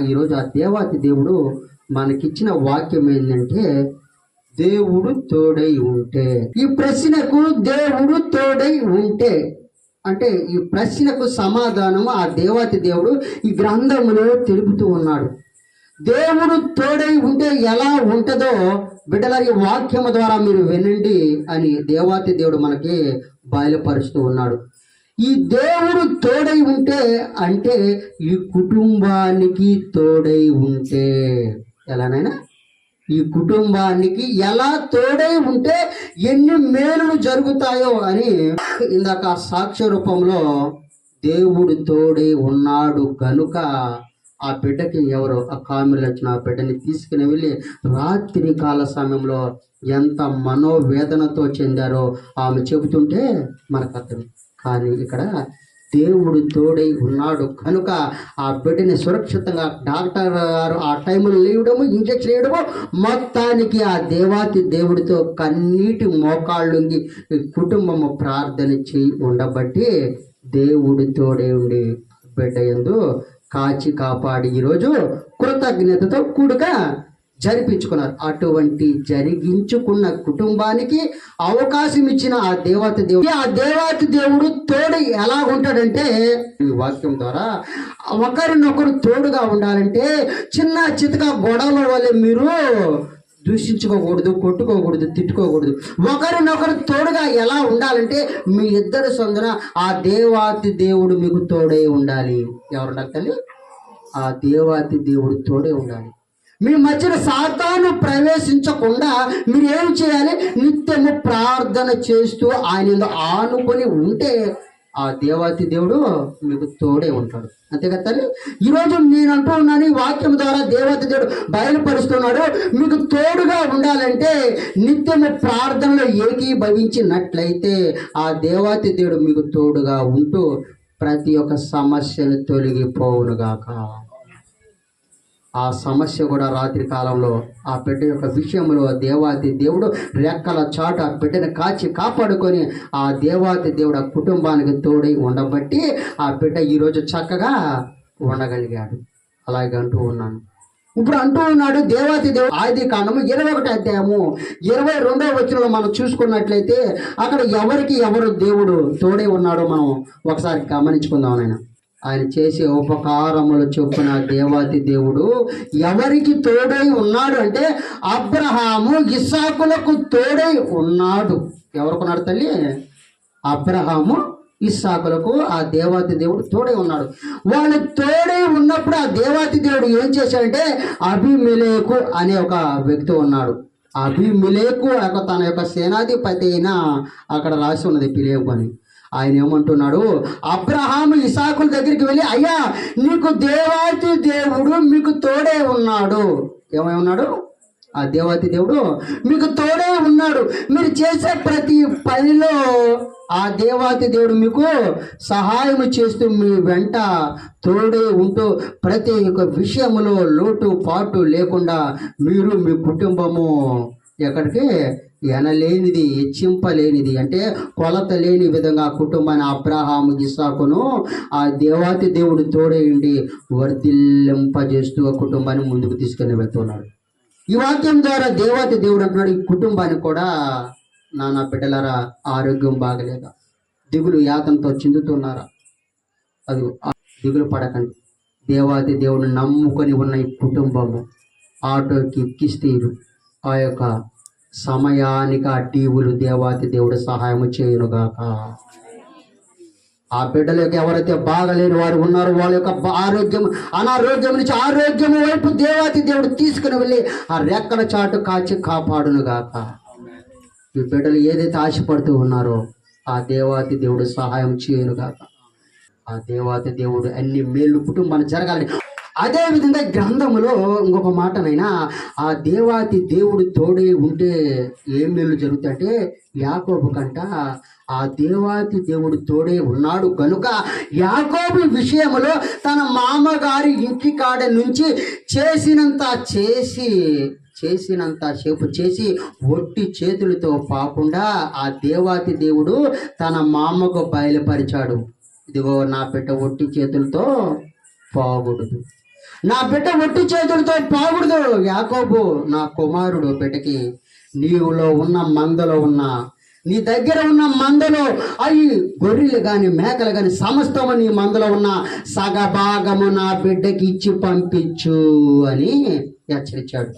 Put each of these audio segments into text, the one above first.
ఈరోజు ఆ దేవాతి దేవుడు మనకిచ్చిన వాక్యం ఏంటంటే దేవుడు తోడై ఉంటే. ఈ ప్రశ్నకు దేవుడు తోడై ఉంటే అంటే ఈ ప్రశ్నకు సమాధానము ఆ దేవాతి దేవుడు ఈ గ్రంథములో తెలుపుతూ ఉన్నాడు. దేవుడు తోడై ఉంటే ఎలా ఉంటుందో బిడ్డల వాక్యము ద్వారా మీరు వినండి అని దేవాతి దేవుడు మనకి బయలుపరుస్తూ ఉన్నాడు. ఈ దేవుడు తోడై ఉంటే అంటే ఈ కుటుంబానికి తోడై ఉంటే. ఎలానైనా ఈ కుటుంబానికి ఎలా తోడై ఉంటే ఎన్ని మేలులు జరుగుతాయో అని ఇందాక సాక్ష్య రూపంలో దేవుడు తోడై ఉన్నాడు కనుక ఆ బిడ్డకి ఎవరు? ఆ కామెలు వచ్చిన ఆ బిడ్డని తీసుకుని వెళ్ళి రాత్రి కాల సమయంలో ఎంత మనోవేదనతో చెందారో ఆమె చెబుతుంటే మనకు అర్థం కానీ ఇక్కడ దేవుడు తోడై ఉన్నాడు. కనుక ఆ బిడ్డని సురక్షితంగా డాక్టర్ గారు ఆ టైంలో లేవడము ఇంజక్షన్ వేయడము మొత్తానికి ఆ దేవాతి దేవుడితో కన్నీటి మోకాళ్ళుంగి కుటుంబము ప్రార్థన చేయి ఉండబట్టి దేవుడి తోడే ఉండి బిడ్డ ఎందు కాచి కాపాడి ఈరోజు కృతజ్ఞతతో కూడుగా జరిపించుకున్నారు. అటువంటి జరిగించుకున్న కుటుంబానికి అవకాశం ఇచ్చిన ఆ దేవత దేవుడు ఆ దేవత దేవుడు తోడు ఎలా ఉంటాడంటే ఈ వాక్యం ద్వారా ఒకరినొకరు తోడుగా ఉండాలంటే చిన్న చితక గొడవల వల్ల మీరు దూషించుకోకూడదు కొట్టుకోకూడదు తిట్టుకోకూడదు. ఒకరినొకరు తోడుగా ఎలా ఉండాలంటే మీ ఇద్దరు సొందన ఆ దేవాతి దేవుడు మీకు తోడై ఉండాలి. ఎవరు తల్లి? ఆ దేవాతి దేవుడు తోడే ఉండాలి. మీ మధ్యన సాతాను ప్రవేశించకుండా మీరు ఏం చేయాలి? నిత్యము ప్రార్థన చేస్తూ ఆయన ఆనుకొని ఉంటే ఆ దేవాతి దేవుడు మీకు తోడే ఉంటాడు. అంతే కదా తల్లి? ఈరోజు నేను అంటూ ఉన్నాను ఈ వాక్యం ద్వారా దేవాతి దేవుడు బయలుపరుస్తున్నాడు. మీకు తోడుగా ఉండాలంటే నిత్యము ప్రార్థనలో ఏకీభవించినట్లయితే ఆ దేవాతి దేవుడు మీకు తోడుగా ఉంటూ ప్రతి ఒక్క సమస్యను తొలగిపోవునుగాక. ఆ సమస్య కూడా రాత్రి కాలంలో ఆ బిడ్డ యొక్క విషయంలో దేవాతి దేవుడు రెక్కల చాట ఆ బిడ్డను కాచి కాపాడుకొని ఆ దేవాతి దేవుడు ఆ కుటుంబానికి తోడై ఉండబట్టి ఆ బిడ్డ ఈరోజు చక్కగా ఉండగలిగాడు. అలాగే అంటూ ఉన్నాను. ఇప్పుడు అంటూ ఉన్నాడు దేవాతి దేవుడు ఆది కాండము ఇరవై ఒకటి అధ్యాయము ఇరవై రెండవ వచనంలో మనం చూసుకున్నట్లయితే అక్కడ ఎవరికి ఎవరు దేవుడు తోడై ఉన్నాడో మనం ఒకసారి గమనించుకుందాం నాయన. ఆయన చేసే ఉపకారములు చొప్పున దేవాతి దేవుడు ఎవరికి తోడై ఉన్నాడు అంటే అబ్రహాము ఇస్సాకులకు తోడై ఉన్నాడు. ఎవరికున్నాడు తల్లి? అబ్రహాము ఇస్సాకులకు ఆ దేవాతి దేవుడు తోడై ఉన్నాడు. వాళ్ళు తోడై ఉన్నప్పుడు ఆ దేవాతి దేవుడు ఏం చేశాడంటే అభిమిలేకు అనే ఒక వ్యక్తి ఉన్నాడు. అభిమిలేకు తన యొక్క సేనాధిపతి అయిన అక్కడ రాసి ఉన్నది పిలేకు అని. ఆయన ఏమంటున్నాడు? అబ్రహాము ఇసాకుల దగ్గరికి వెళ్ళి అయ్యా నీకు దేవాతి దేవుడు మీకు తోడే ఉన్నాడు. ఏమై ఉన్నాడు? ఆ దేవాతి దేవుడు మీకు తోడే ఉన్నాడు. మీరు చేసే ప్రతి పనిలో ఆ దేవాతి దేవుడు మీకు సహాయం చేస్తూ మీ వెంట తోడే ఉంటూ ప్రతి ఒక్క విషయంలో లోటు పాటు లేకుండా మీరు మీ కుటుంబము ఎక్కడికి? ఎనలేనిది హెచ్చింపలేనిది. అంటే కొలత లేని విధంగా ఆ కుటుంబాన్ని అబ్రహాము ఇసాకును ఆ దేవాతి దేవుడు తోడేయండి వర్ధిల్లింపజేస్తూ ఆ కుటుంబాన్ని ముందుకు తీసుకుని వెళ్తున్నాడు. ఈ వాక్యం ద్వారా దేవాతి దేవుడు అంటున్నాడు ఈ కుటుంబానికి కూడా నాన్న బిడ్డలారా ఆరోగ్యం బాగలేదా? దిగులు యాతంతో చిందుతున్నారా? అది దిగులు పడకండి. దేవాది దేవుడు నమ్ముకొని ఉన్న ఈ కుటుంబము ఆటోకి ఎక్కిస్తే ఆ యొక్క సమయానికి ఆ టీవులు దేవాతి దేవుడు సహాయం చేయునుగాక. ఆ బిడ్డలకు ఎవరైతే బాగలేని వారు ఉన్నారో వాళ్ళ యొక్క ఆరోగ్యం అనారోగ్యం నుంచి ఆరోగ్యం వైపు దేవాతి దేవుడు తీసుకుని వెళ్ళి ఆ రెక్కల చాటు కాచి కాపాడునుగాక. ఈ బిడ్డలు ఏదైతే ఆశపడుతూ ఉన్నారో ఆ దేవాతి దేవుడు సహాయం చేయనుగాక. ఆ దేవాతి దేవుడు అన్ని మేలు కుటుంబాన్ని జరగాలని అదేవిధంగా గ్రంథములో ఇంకొక మాటనైనా ఆ దేవాతి దేవుడు తోడే ఉంటే ఏం మేలు జరుగుతాయంటే యాకోబు కంట ఆ దేవాతి దేవుడు తోడే ఉన్నాడు కనుక యాకోబు విషయంలో తన మామగారి ఇంటి కాడ నుంచి చేసినంత చేసి చేసినంత సేపు చేసి ఒట్టి చేతులతో పాకుండా ఆ దేవాతి దేవుడు తన మామకు బయలుపరిచాడు. ఇదిగో నా బిడ్డ ఒట్టి చేతులతో పోకూడదు నా బిడ్డ ఒట్టి చేతులతో పాగుడుదు. యాకోబు నా కుమారుడు బిడ్డకి నీవులో ఉన్న మందలో ఉన్న నీ దగ్గర ఉన్న మందలో అవి గొర్రెలు గాని మేకలు గాని సమస్తము నీ మందలో ఉన్న సగభాగము నా బిడ్డకి ఇచ్చి పంపించు అని హెచ్చరించాడు.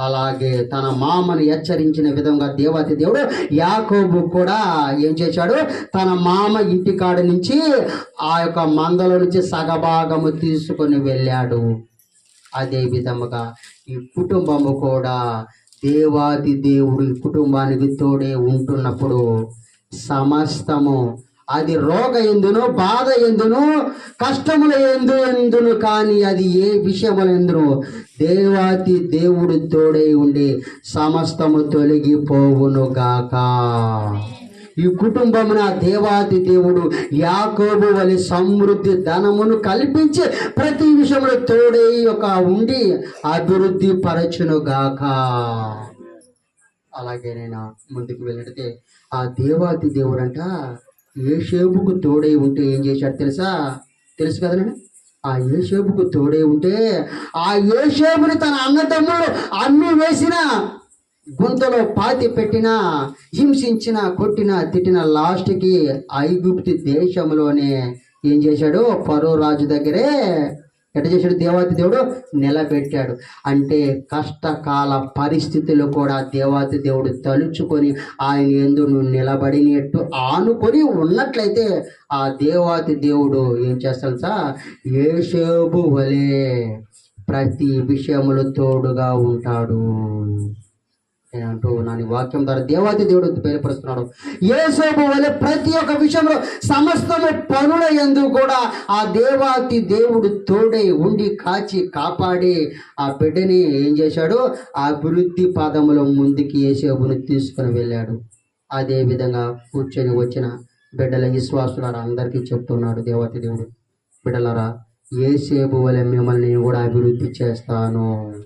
అలాగే తన మామను హెచ్చరించిన విధంగా దేవాతి దేవుడు యాకోబు కూడా ఏం చేశాడు? తన మామ ఇంటికాడ నుంచి ఆ యొక్క మందలో నుంచి సగభాగము తీసుకొని వెళ్ళాడు. అదే విధముగా ఈ కుటుంబము కూడా దేవాది దేవుడు ఈ కుటుంబానికి తోడే ఉంటున్నప్పుడు సమస్తము అది రోగ ఎందును బాధ ఎందును కష్టముల ఎందు ఎందును కానీ అది ఏ విషయముల ఎందును దేవాతి దేవుడు తోడై ఉండి సమస్తము తొలగిపోవును గాక. ఈ కుటుంబమున దేవాది దేవుడు యాకోబు వలి సమృద్ధి ధనమును కల్పించి ప్రతి విషయంలో తోడై ఒక ఉండి అభివృద్ధి పరచును గాక. అలాగే నేను ముందుకు వెళ్ళితే ఆ దేవాది దేవుడు ఏషేబుకు తోడై ఉంటే ఏం చేశాడు తెలుసా? తెలుసు కదండి ఆ ఆ ఏషేబుకు తోడై ఉంటే ఆ ఏషేబుని తన అన్నదమ్ములు అన్ని వేసిన గుంతలో పాతి పెట్టిన హింసించిన కొట్టిన తిట్టిన లాస్ట్కి ఐగుప్తి దేశంలోనే ఏం చేశాడు? పరో రాజు దగ్గరే ఎట చేశాడు దేవాతి దేవుడు? నిలబెట్టాడు. అంటే కష్టకాల పరిస్థితులు కూడా దేవాతి దేవుడు తలుచుకొని ఆయన ఎందు నువ్వు నిలబడినట్టు ఆనుకొని ఉన్నట్లయితే ఆ దేవాతి దేవుడు ఏం చేస్తాడు సార్ ఏషేబు వలే ప్రతి విషయములు తోడుగా ఉంటాడు. అంటూ నా వాక్యం ద్వారా దేవాది దేవుడు బయలుపరుస్తున్నాడు. ఏసోపు వలె ప్రతి ఒక్క విషయంలో సమస్తము పనుల ఎందు కూడా ఆ దేవాతి దేవుడు తోడై ఉండి కాచి కాపాడి ఆ బిడ్డని ఏం చేశాడు? ఆ అభివృద్ధి పాదముల ముందుకి ఏసేపుని తీసుకుని వెళ్ళాడు. అదే విధంగా కూర్చొని వచ్చిన బిడ్డల విశ్వాసులారా అందరికీ చెప్తున్నాడు దేవాతి దేవుడు. బిడ్డలారా ఏసేపు వలె మిమ్మల్ని కూడా అభివృద్ధి చేస్తాను.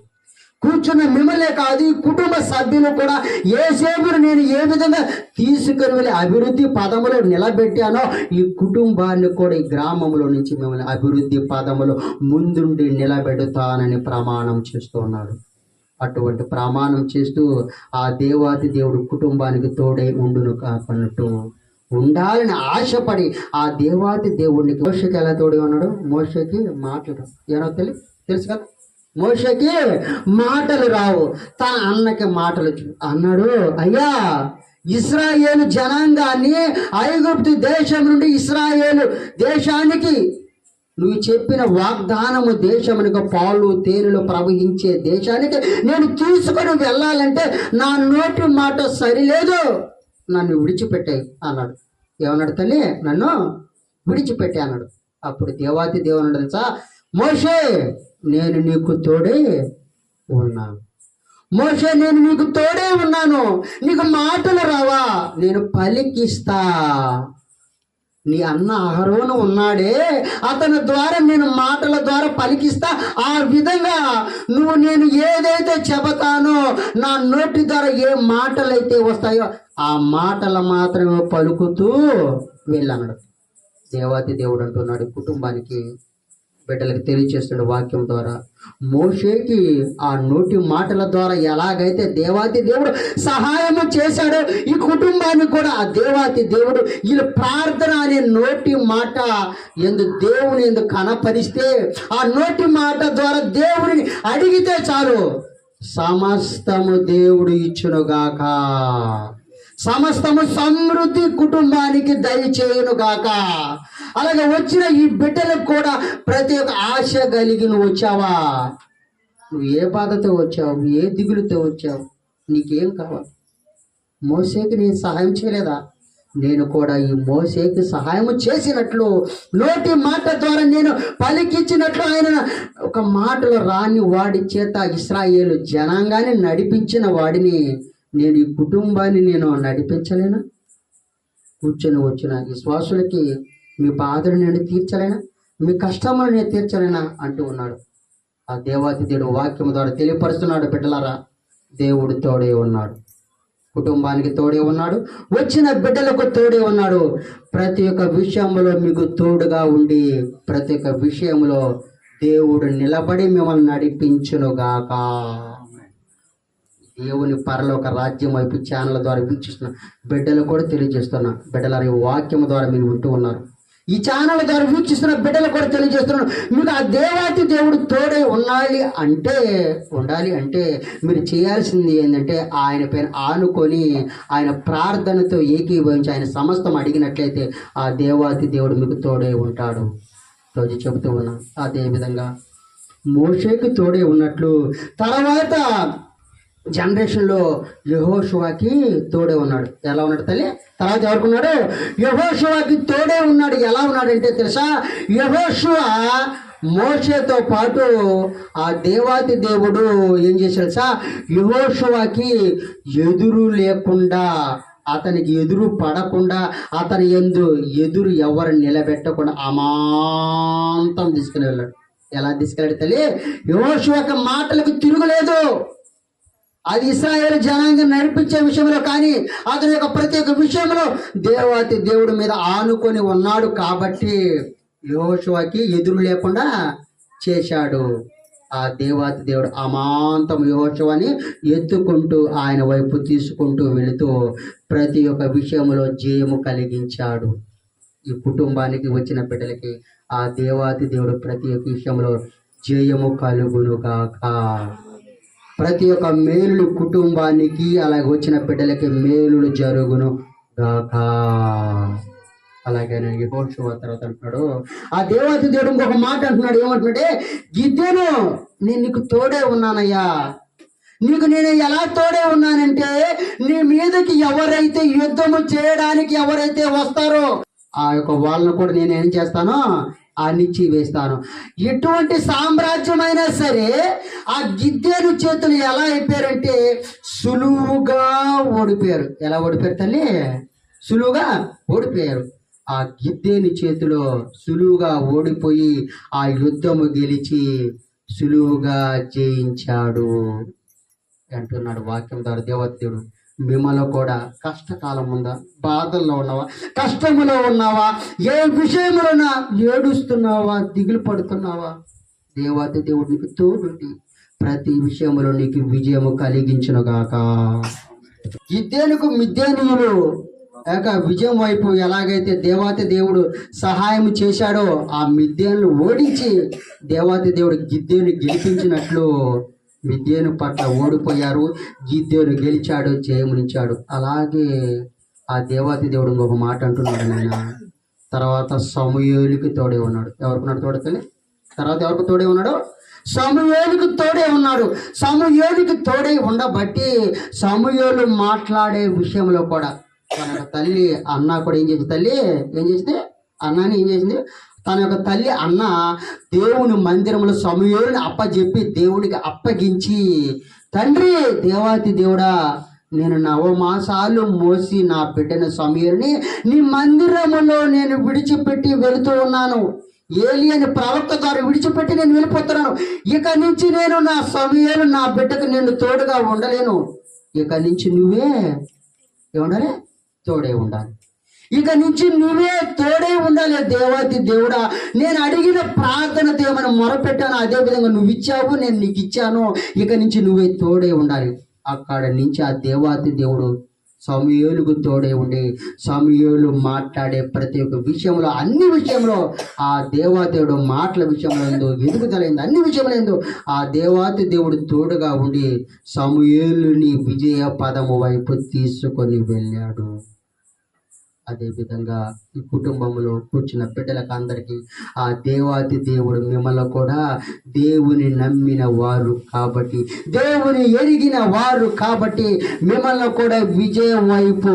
కూర్చున్న మిమ్మల్నే కాదు ఈ కుటుంబ సభ్యులు కూడా ఏ సేపును నేను ఏ విధంగా తీసుకుని వెళ్ళి అభివృద్ధి పదములో నిలబెట్టానో ఈ కుటుంబాన్ని కూడా ఈ గ్రామంలో నుంచి మిమ్మల్ని అభివృద్ధి పదములో ముందుండి నిలబెడతానని ప్రమాణం చేస్తున్నాడు అటువంటి ప్రమాణం చేస్తూ ఆ దేవాతి దేవుడు కుటుంబానికి తోడై ఉండును కాకున్నట్టు ఉండాలని ఆశపడి ఆ దేవాతి దేవుడికి మోషకి ఎలా తోడే ఉన్నాడు? మోషకి మాట్లాడు. ఏమో తెలియదు తెలుసు కదా? మోషకి మాటలు రావు. తన అన్నకి మాటలు అన్నాడు అయ్యా ఇస్రాయేలు జనాంగాన్ని ఐగుప్తు దేశం నుండి ఇస్రాయేలు దేశానికి నువ్వు చెప్పిన వాగ్దానము దేశమునికి పాలు తేనెలు ప్రవహించే దేశానికి నేను తీసుకొని వెళ్ళాలంటే నా నోటి మాట సరిలేదు. నన్ను విడిచిపెట్టాయి అన్నాడు. ఏమన్నాడు తల్లి? నన్ను విడిచిపెట్టే అన్నాడు. అప్పుడు దేవాతి దేవుడు తెలుసా? మోషే నేను నీకు తోడే ఉన్నాను. మోషే నేను నీకు తోడే ఉన్నాను. నీకు మాటలు రావా. నేను పలికిస్తా. నీ అన్న అహరోను ఉన్నాడే. అతని ద్వారా నేను మాటల ద్వారా పలికిస్తా. ఆ విధంగా నువ్వు నేను ఏదైతే చెబుతానో నా నోటి ద్వారా ఏ మాటలైతే వస్తాయో ఆ మాటలు మాత్రమే పలుకుతూ వెళ్ళన్నాడు. దేవాతి దేవుడు అంటున్నాడు కుటుంబానికి బిడ్డలకు తెలియచేస్తున్న వాక్యం ద్వారా. మోషేకి ఆ నోటి మాటల ద్వారా ఎలాగైతే దేవాతి దేవుడు సహాయము చేశాడో ఈ కుటుంబానికి కూడా ఆ దేవాతి దేవుడు వీళ్ళు ప్రార్థన అనే నోటి మాట ఎందు దేవుని ఎందు కనపరిస్తే ఆ నోటి మాట ద్వారా దేవుడిని అడిగితే చాలు సమస్తము దేవుడు ఇచ్చునుగాక. సమస్తము సమృద్ధి కుటుంబానికి దయచేయునుగాక. అలాగే వచ్చిన ఈ బిడ్డలకు కూడా ప్రతి ఒక్క ఆశ కలిగి నువ్వు వచ్చావా? నువ్వు ఏ బాధతో వచ్చావు? ఏ దిగులుతో వచ్చావు? నీకేం కావాలి? మోసేకి నేను సహాయం చేయలేదా? నేను కూడా ఈ మోసేకి సహాయం చేసినట్లు నోటి మాట ద్వారా నేను పలికిచ్చినట్లు ఆయన ఒక మాటలు రాని వాడి చేత ఇస్రాయేలు జనాంగాన్ని నడిపించిన వాడిని నేను ఈ కుటుంబాన్ని నేను నడిపించలేనా? కూర్చొని వచ్చిన విశ్వాసులకి మీ బాధను నేను తీర్చలేనా? మీ కష్టములు నేను తీర్చలేనా? అంటూ ఉన్నాడు. ఆ దేవాతి దేవుడు వాక్యం ద్వారా తెలియపరుస్తున్నాడు బిడ్డలారా. దేవుడు తోడే ఉన్నాడు. కుటుంబానికి తోడే ఉన్నాడు. వచ్చిన బిడ్డలకు తోడే ఉన్నాడు. ప్రతి ఒక్క విషయంలో మీకు తోడుగా ఉండి ప్రతి ఒక్క విషయంలో దేవుడు నిలబడి మిమ్మల్ని నడిపించునుగాక. దేవుని పరలోక రాజ్యం వైపు ఛానల్ ద్వారా వీక్షిస్తున్న బిడ్డలు కూడా తెలియజేస్తున్నా. బిడ్డల వాక్యం ద్వారా మీరు వింటూ ఉన్నారు. ఈ ఛానల్ ద్వారా వీక్షిస్తున్న బిడ్డలు కూడా తెలియజేస్తున్నాను. మీకు ఆ దేవాతి దేవుడు తోడే ఉండాలి అంటే ఉండాలి అంటే మీరు చేయాల్సింది ఏంటంటే ఆయన పైన ఆనుకొని ఆయన ప్రార్థనతో ఏకీభవించి ఆయన సమస్తం అడిగినట్లయితే ఆ దేవాతి దేవుడు మీకు తోడే ఉంటాడు. రోజు చెబుతూ ఉన్నా. అదే విధంగా మోషేకి తోడే ఉన్నట్లు తర్వాత జనరేషన్లో యహోషువాకి తోడే ఉన్నాడు. ఎలా ఉన్నాడు తల్లి? తర్వాత ఎవరుకున్నాడు? యహోశివాకి తోడే ఉన్నాడు. ఎలా ఉన్నాడంటే తెలుసా? యహోషువ మోషేతో పాటు ఆ దేవాతి దేవుడు ఏం చేశాడు సా యహోషువాకి ఎదురు లేకుండా అతనికి ఎదురు పడకుండా అతని ఎందు ఎదురు ఎవరు నిలబెట్టకుండా అమాంతం తీసుకుని వెళ్ళాడు. ఎలా తీసుకెళ్ళాడు తల్లి? యోషు మాటలకు తిరుగులేదు. అది ఇస్రాయేల్ జనాంగం నడిపించే విషయంలో కానీ అతని యొక్క ప్రతి ఒక్క విషయంలో దేవాతి దేవుడి మీద ఆనుకొని ఉన్నాడు కాబట్టి యోషువకి ఎదురు లేకుండా చేశాడు. ఆ దేవాతి దేవుడు అమాంతం యోషువని ఎత్తుకుంటూ ఆయన వైపు తీసుకుంటూ వెళుతూ ప్రతి ఒక్క విషయంలో జయము కలిగించాడు. ఈ కుటుంబానికి వచ్చిన బిడ్డలకి ఆ దేవాతి దేవుడు ప్రతి ఒక్క విషయంలో జయము కలుగునుగాక. ప్రతి ఒక్క మేలులు కుటుంబానికి అలాగే వచ్చిన బిడ్డలకి మేలులు జరుగును గాక. అలాగే యెహోషువ తర్వాత అంటున్నాడు. ఆ దేవత దేవుడు ఇంకొక మాట అంటున్నాడు. ఏమంటున్నాడే గిద్దెను నేను నీకు తోడే ఉన్నానయ్యా. నీకు నేను ఎలా తోడే ఉన్నానంటే నీ మీదకి ఎవరైతే యుద్ధము చేయడానికి ఎవరైతే వస్తారో ఆ యొక్క వాళ్ళను కూడా నేను ఏం చేస్తానో అణిచి వేస్తాను. ఎటువంటి సామ్రాజ్యమైనా సరే ఆ గిద్దెను చేతులు ఎలా అయిపోయారంటే సులువుగా ఓడిపోయారు. ఎలా ఓడిపోయారు తల్లి? సులువుగా ఓడిపోయారు. ఆ గిద్దెని చేతిలో సులువుగా ఓడిపోయి ఆ యుద్ధము గెలిచి సులువుగా జయించాడు. అంటున్నాడు వాక్యం ద్వారా దేవత్యుడు మిమ్మల్ని కూడా కష్టకాలం ఉందా? బాధల్లో ఉన్నావా? కష్టములో ఉన్నావా? ఏ విషయంలోనా ఏడుస్తున్నావా? దిగులు పడుతున్నావా? దేవాది దేవుడు నీకు తోడుండి ప్రతి విషయంలో నీకు విజయము కలిగించునుగాక. ఇద్దేనుకు మిద్దేనీయులు యొక్క విజయం వైపు ఎలాగైతే దేవాతి దేవుడు సహాయం చేశాడో ఆ మిద్దేను ఓడించి దేవాతి దేవుడు గిద్దేను గెలిపించినట్లు విద్యను పట్ల ఓడిపోయారు గిద్దేను గెలిచాడు జయమునించాడు. అలాగే ఆ దేవాతి దేవుడు ఇంకొక మాట అంటున్నాడు నాయన. తర్వాత సమూహేలుకి తోడే ఉన్నాడు. ఎవరుకున్నాడు తోడే తర్వాత ఎవరికి తోడే ఉన్నాడు? సమూహేలుకి తోడే ఉన్నాడు. సమూహేలుకి తోడే ఉండబట్టి సమయోలు మాట్లాడే విషయంలో కూడా తన తల్లి అన్న కూడా ఏం చేసింది తల్లి? ఏం చేసింది? అన్నని ఏం చేసింది? తన యొక్క తల్లి అన్న దేవుని మందిరంలో సమూహేలుని అప్పజెప్పి దేవుడికి అప్పగించి తండ్రి దేవాతి దేవుడా నేను నవమాసాలు మోసి నా బిడ్డను సమీరుని నీ మందిరములో నేను విడిచిపెట్టి వెళుతూ ఉన్నాను. ఏలి అని ప్రవక్త గారు విడిచిపెట్టి నేను వెళ్ళిపోతున్నాను. ఇక నుంచి నేను నా సమయాలు నా బిడ్డకు నేను తోడుగా ఉండలేను. ఇక నుంచి నువ్వే ఏముండాలి తోడే ఉండాలి. ఇక నుంచి నువ్వే తోడే ఉండాలి దేవాతి దేవుడా. నేను అడిగిన ప్రార్థన దేవని మొరపెట్టాను. అదే విధంగా నువ్వు ఇచ్చావు నేను నీకు ఇచ్చాను. ఇక నుంచి నువ్వే తోడే ఉండాలి. అక్కడ నుంచి ఆ దేవాతి దేవుడు సమయోలుకు తోడే ఉండి సమయోలు మాట్లాడే ప్రతి ఒక్క విషయంలో అన్ని విషయంలో ఆ దేవాదేవుడు మాటల విషయంలో ఏందో ఎదుగుదలైంది అన్ని విషయంలో ఏందో ఆ దేవాతి దేవుడు తోడుగా ఉండి సమయోలుని విజయ పదము వైపు తీసుకొని వెళ్ళాడు. అదేవిధంగా ఈ కుటుంబంలో కూర్చున్న బిడ్డలకు అందరికీ ఆ దేవాతి దేవుడు మిమ్మల్ని కూడా దేవుని నమ్మిన వారు కాబట్టి దేవుని ఎరిగిన వారు కాబట్టి మిమ్మల్ని కూడా విజయం వైపు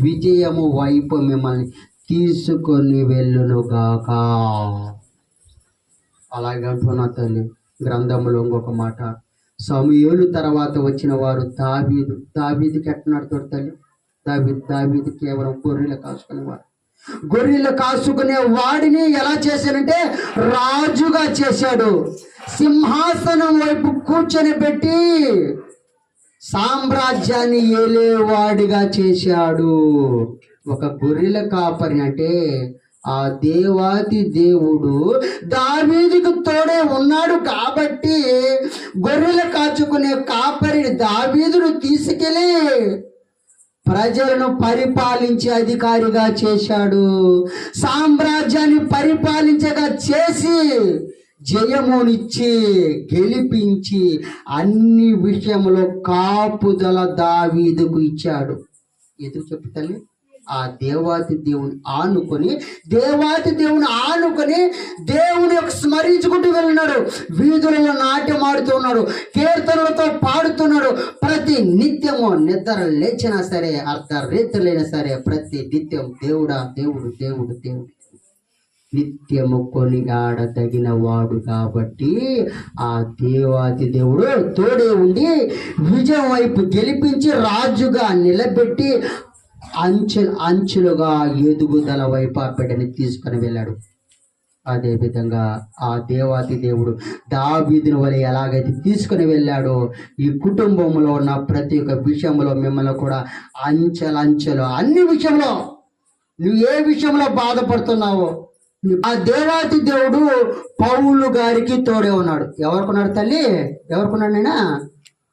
విజయము వైపు మిమ్మల్ని తీసుకొని వెళ్ళునుగాక. అలాగే అంటున్నా తల్లి గ్రంథంలో ఇంకొక మాట సమయలు తర్వాత వచ్చిన వారు తాబీదు దావీదుకి ఎట్లా నడుతాడు తల్లి? దావీదు దావీదు కేవలం గొర్రెలు కాసుకునేవాడు గొర్రెలు కాసుకునే వాడిని ఎలా చేశాడంటే రాజుగా చేశాడు. సింహాసనం వైపు కూర్చొని పెట్టి సామ్రాజ్యాన్ని ఏలేవాడిగా చేశాడు. ఒక గొర్రెల కాపరి అంటే ఆ దేవాతి దేవుడు దావీదుకు తోడే ఉన్నాడు కాబట్టి గొర్రెలు కాచుకునే కాపరిని దావీదును తీసుకెళ్ళి ప్రజలను పరిపాలించే అధికారిగా చేశాడు. సామ్రాజ్యాన్ని పరిపాలించగా చేసి జయమునిచ్చి గెలిపించి అన్ని విషయంలో కాపుదల దావీదుకు ఇచ్చాడు. ఎందుకు చెప్తాను ఆ దేవాతి దేవుని ఆనుకొని దేవాతి దేవుని ఆనుకొని దేవుని యొక్క స్మరించుకుంటూ వెళ్ళినాడు. వీధులలో నాట్యం ఆడుతున్నాడు కీర్తనలతో పాడుతున్నాడు. ప్రతి నిత్యము నిద్ర లేచినా సరే అర్ధరేతులైనా సరే ప్రతి నిత్యం దేవుడా దేవుడు దేవుడు దేవుడు. నిత్యము కొనిగాడదగిన వాడు కాబట్టి ఆ దేవాతి దేవుడు తోడే ఉండి విజయం వైపు గెలిపించి రాజుగా నిలబెట్టి అంచె అంచెలుగా ఎదుగుదల వైపు ఆ బిడ్డని తీసుకొని వెళ్ళాడు. అదే విధంగా ఆ దేవాతి దేవుడు దావీదుని వలె ఎలాగైతే తీసుకుని వెళ్ళాడో ఈ కుటుంబంలో ఉన్న ప్రతి ఒక్క విషయంలో మిమ్మల్ని కూడా అంచెలంచెలు అన్ని విషయంలో నువ్వు ఏ విషయంలో బాధపడుతున్నావో ఆ దేవాతి దేవుడు పౌలు గారికి తోడే ఉన్నాడు. ఎవరుకున్నాడు తల్లి? ఎవరుకున్నాడు నేనా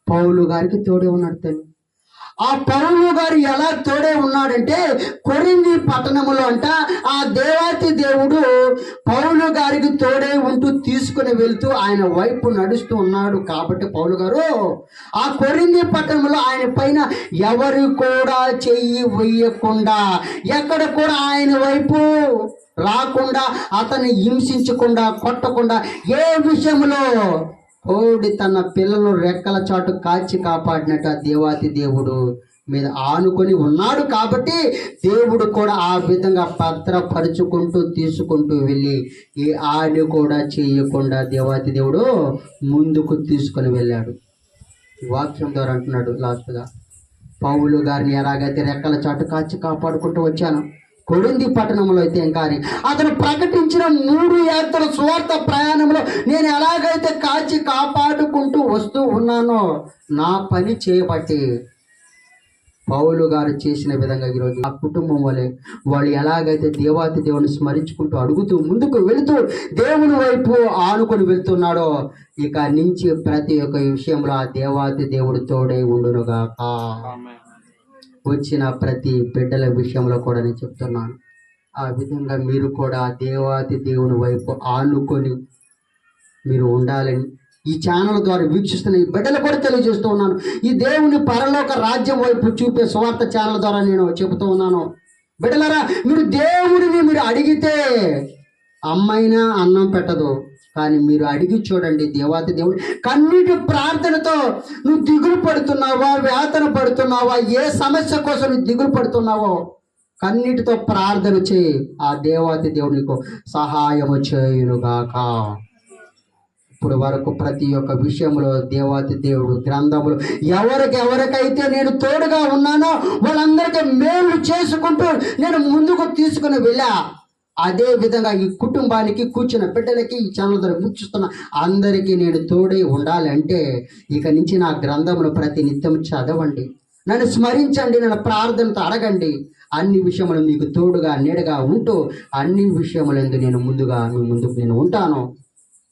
పౌలు గారికి తోడే ఉన్నాడు తల్లి. ఆ పౌలు గారు ఎలా తోడే ఉన్నాడంటే కొరింది పట్టణములో అంట ఆ దేవాతి దేవుడు పౌలు గారికి తోడే ఉంటూ తీసుకుని వెళ్తూ ఆయన వైపు నడుస్తూ ఉన్నాడు కాబట్టి పౌలు గారు. ఆ కొరింది పట్టణంలో ఆయన పైన ఎవరు కూడా చెయ్యి వేయకుండా ఎక్కడ కూడా ఆయన వైపు రాకుండా అతన్ని హింసించకుండా కొట్టకుండా ఏ విషయంలో కోడి తన పిల్లలు రెక్కల చాటు కాచి కాపాడినట్టు ఆ దేవాతి దేవుడు మీద ఆనుకొని ఉన్నాడు కాబట్టి దేవుడు కూడా ఆ విధంగా భద్రపరుచుకుంటూ తీసుకుంటూ వెళ్ళి ఏ ఆడి కూడా చేయకుండా దేవాతి దేవుడు ముందుకు తీసుకొని వెళ్ళాడు. వాక్యం ద్వారా అంటున్నాడు లాస్ట్గా. పౌలు గారిని ఎలాగైతే రెక్కల చాటు కాచి కాపాడుకుంటూ వచ్చాను కొడుంది పట్టణంలో అయితే కానీ అతను ప్రకటించిన మూడు యాత్రల స్వార్థ ప్రయాణంలో నేను ఎలాగైతే కాచి కాపాడుకుంటూ వస్తూ ఉన్నానో నా పని చేయబట్టి పౌలు గారు చేసిన విధంగా ఈరోజు ఆ కుటుంబం వలె వాళ్ళు ఎలాగైతే దేవాతి దేవుని స్మరించుకుంటూ అడుగుతూ ముందుకు వెళుతూ దేవుని వైపు ఆనుకొని వెళ్తున్నాడో ఇక నుంచి ప్రతి ఒక్క విషయంలో ఆ దేవాతి దేవుడు తోడే ఉండునుగాక. వచ్చిన ప్రతి బిడ్డల విషయంలో కూడా నేను చెప్తున్నాను. ఆ విధంగా మీరు కూడా దేవాతి దేవుని వైపు ఆనుకొని మీరు ఉండాలని ఈ ఛానల్ ద్వారా వీక్షిస్తున్న ఈ బిడ్డలు కూడా తెలియజేస్తూ ఉన్నాను. ఈ దేవుని పరలోక రాజ్యం వైపు చూపే స్వార్థ ఛానల్ ద్వారా నేను చెబుతూ ఉన్నాను. బిడ్డలరా మీరు దేవుడిని మీరు అడిగితే అమ్మైనా అన్నం పెట్టదు. కానీ మీరు అడిగి చూడండి దేవాతి దేవుడు కన్నీటి ప్రార్థనతో నువ్వు దిగులు పడుతున్నావా వేతన పడుతున్నావా ఏ సమస్య కోసం నువ్వు దిగులు పడుతున్నావో కన్నీటితో ప్రార్థన చేయి ఆ దేవాతి దేవుడు నీకు సహాయము చేయునుగాక. ఇప్పుడు వరకు ప్రతి ఒక్క విషయంలో దేవాతి దేవుడు గ్రంథములు ఎవరికి ఎవరికైతే నేను తోడుగా ఉన్నానో వాళ్ళందరికీ మేలు చేసుకుంటూ నేను ముందుకు తీసుకుని వెళ్ళా. అదే విధంగా ఈ కుటుంబానికి కూర్చున్న బిడ్డలకి ఈ ఛానల్ ద్వారా వీక్షిస్తున్న అందరికీ నేను తోడై ఉండాలంటే ఇక నుంచి నా గ్రంథమును ప్రతి నిత్యం చదవండి. నన్ను స్మరించండి నన్ను ప్రార్థనతో అడగండి. అన్ని విషయములు మీకు తోడుగా నీడగా ఉంటూ అన్ని విషయములందు నేను ముందుగా మీ ముందుకు నేను ఉంటాను.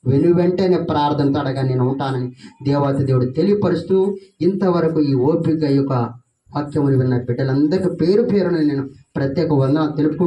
వెను వెంటనే ప్రార్థనతో అడగా నేను ఉంటానని దేవాతి దేవుడు తెలియపరుస్తూ ఇంతవరకు ఈ ఓపిక యొక్క వాక్యములు విన్న బిడ్డలందరికీ పేరు పేరున నేను ప్రత్యేక వందన తెలుపుకుంటాను